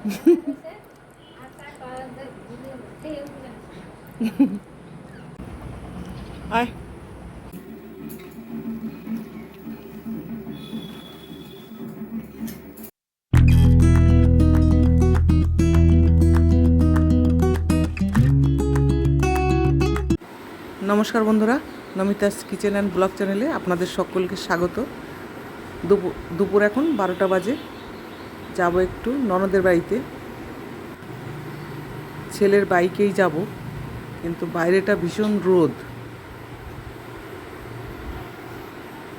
আয় নমস্কার বন্ধুরা, নমিতাস কিচেন অ্যান্ড ব্লগ চ্যানেলে আপনাদের সকলকে স্বাগত। দুপুর দুপুর এখন বারোটা বাজে। যাব একটু, ননদের বাড়িতে। ছেলের বাইকেই যাব, কিন্তু বাইরেটা ভীষণ রোদ।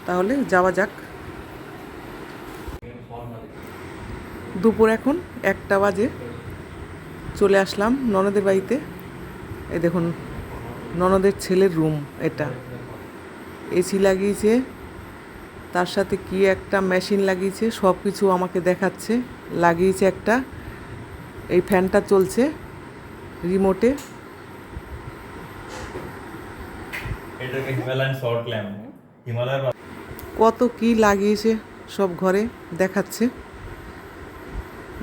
তাহলে যাওয়া যাক। দুপুর এখন একটা বাজে। চলে আসলাম ননদের বাড়িতে। এই দেখুন, ননদের ছেলের রুম এটা। এসি লাগিয়েছে। তার সাথে কি একটা মেশিন লাগিয়েছে সব কিছু আমাকে দেখাচ্ছে। লাগিয়েছে একটা। এই ফ্যানটা চলছে রিমোটে কত কি লাগিয়েছে সব ঘরে দেখাচ্ছে।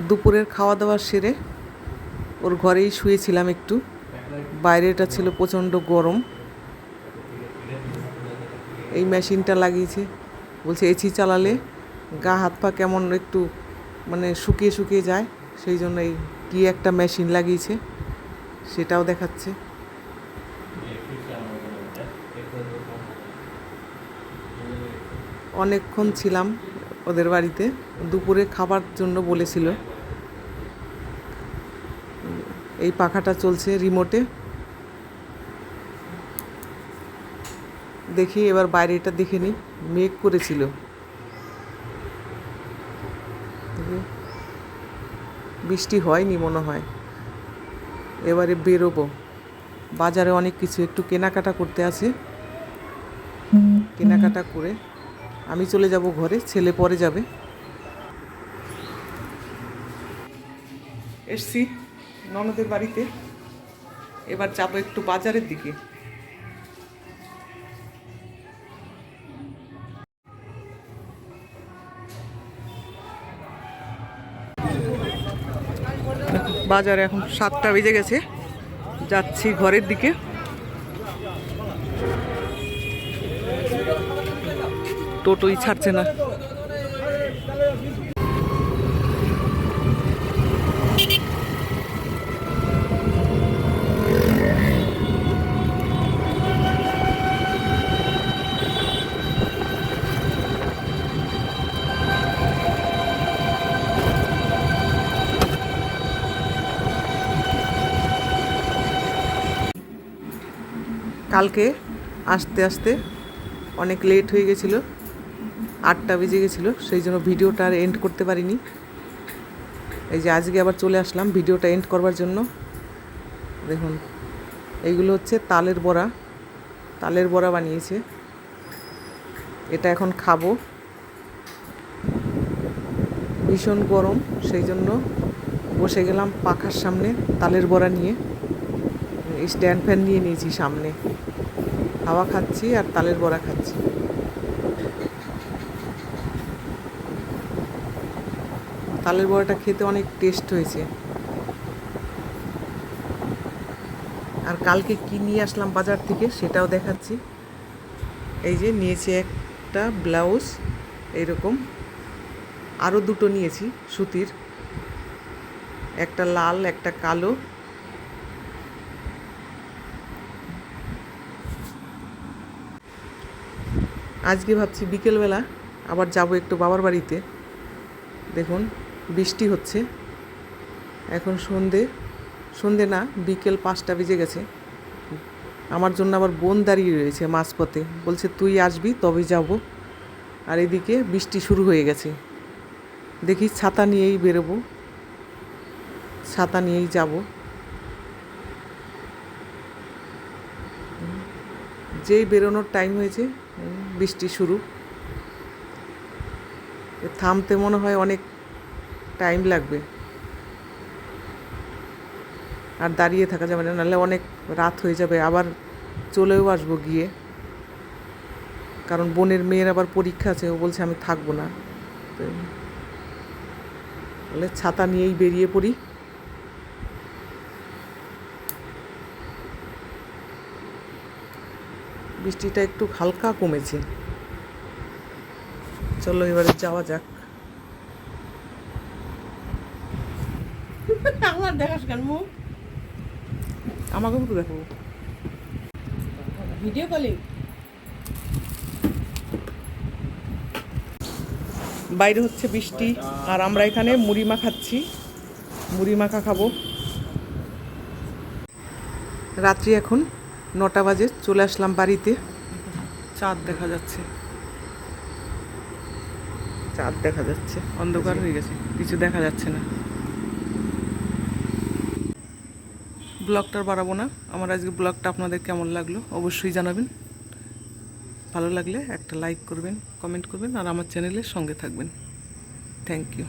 দুপুরের খাওয়া দাওয়া সেরে ওর ঘরেই শুয়েছিলাম একটু। বাইরেটা ছিল প্রচণ্ড গরম। এই মেশিনটা লাগিয়েছে। বলছে, এসি চালালে গা, হাত পা কেমন একটু মানে শুকিয়ে শুকিয়ে যায়। সেই জন্য এই কী একটা মেশিন লাগিয়েছে, সেটাও দেখাচ্ছে। অনেকক্ষণ ছিলাম ওদের বাড়িতে, দুপুরে খাবার জন্য বলেছিল। এই পাখাটা চলছে রিমোটে দেখি, এবার বাইরেটা দেখে নিই। মেঘ করেছিল। বৃষ্টি হয়নি মনে হয়। এবারে বেরোবো। বাজারে অনেক কিছু। একটু কেনাকাটা করতে আছে কেনাকাটা করে আমি চলে যাব ঘরে, ছেলে পরে যাবে। এসছি ননদের বাড়িতে। এবার যাব একটু বাজারের দিকে। বাজারে এখন সাতটা বেজে গেছে। যাচ্ছি ঘরের দিকে। টোটোই ছাড়ছে না। কালকে আসতে আসতে অনেক লেট হয়ে গেছিল, আটটা বেজে গেছিল, সেই জন্য ভিডিওটা আর এন্ড করতে পারিনি। এই যে আজকে আবার চলে আসলাম ভিডিওটা এন্ড করবার জন্য। দেখুন, এইগুলো হচ্ছে তালের বড়া তালের বড়া বানিয়েছে। এটা এখন খাব। ভীষণ গরম, সেই জন্য বসে গেলাম পাখার সামনে তালের বড়া নিয়ে। স্ট্যান্ড ফ্যান নিয়ে নিয়েছি সামনে। হাওয়া খাচ্ছি আর তালের বড়া খাচ্ছি। তালের বড়াটা খেতে অনেক টেস্ট হয়েছে। আর কালকে কি নিয়ে আসলাম বাজার থেকে সেটাও দেখাচ্ছি। এই যে নিয়েছি একটা ব্লাউজ এইরকম আরও দুটো নিয়েছি সুতির। একটা লাল, একটা কালো। আজকে ভাবছি বিকেলবেলা আবার যাব একটু বাবার বাড়িতে। দেখুন, বৃষ্টি হচ্ছে। এখন সন্ধে সন্ধে না, বিকেল পাঁচটা বেজে গেছে। আমার জন্য আবার বোন দাঁড়িয়ে রয়েছে মাঝপথে। বলছে, তুই আসবি, তবে যাব। আর এদিকে বৃষ্টি শুরু হয়ে গেছে। দেখি, ছাতা নিয়েই বেরোবো। ছাতা নিয়েই যাব। যেই বেরোনোর টাইম হয়েছে বৃষ্টি শুরু। থামতে মনে হয় অনেক টাইম লাগবে। আর দাঁড়িয়ে থাকা যাবে না, নাহলে অনেক রাত হয়ে যাবে। আবার চলেও আসব গিয়ে। কারণ বোনের মেয়ের আবার পরীক্ষা আছে, ও বলছে আমি থাকব না। তাহলে ছাতা নিয়েই বেরিয়ে পড়ি। বৃষ্টিটা একটু হালকা কমেছে। চলো এবারে যাওয়া যাক। আমার দেখাস কেন মুখ? আমাকে একটু দেখো। Video calling? বাইরে হচ্ছে বৃষ্টি আর আমরা এখানে মুড়ি মাখাচ্ছি মুড়ি মাখা খাব। রাত্রি এখন। নটা বাজে চলে আসলাম বাড়িতে। চাঁদ দেখা যাচ্ছে। চাঁদ দেখা যাচ্ছে। অন্ধকার হয়ে গেছে কিছু দেখা যাচ্ছে না। ব্লগটা আর বাড়াবো না। আমার আজকে ব্লগটা আপনাদের কেমন লাগল অবশ্যই জানাবেন। ভালো লাগলে একটা লাইক করবেন কমেন্ট করবেন আর আমার চ্যানেলের সঙ্গে থাকবেন। Thank you.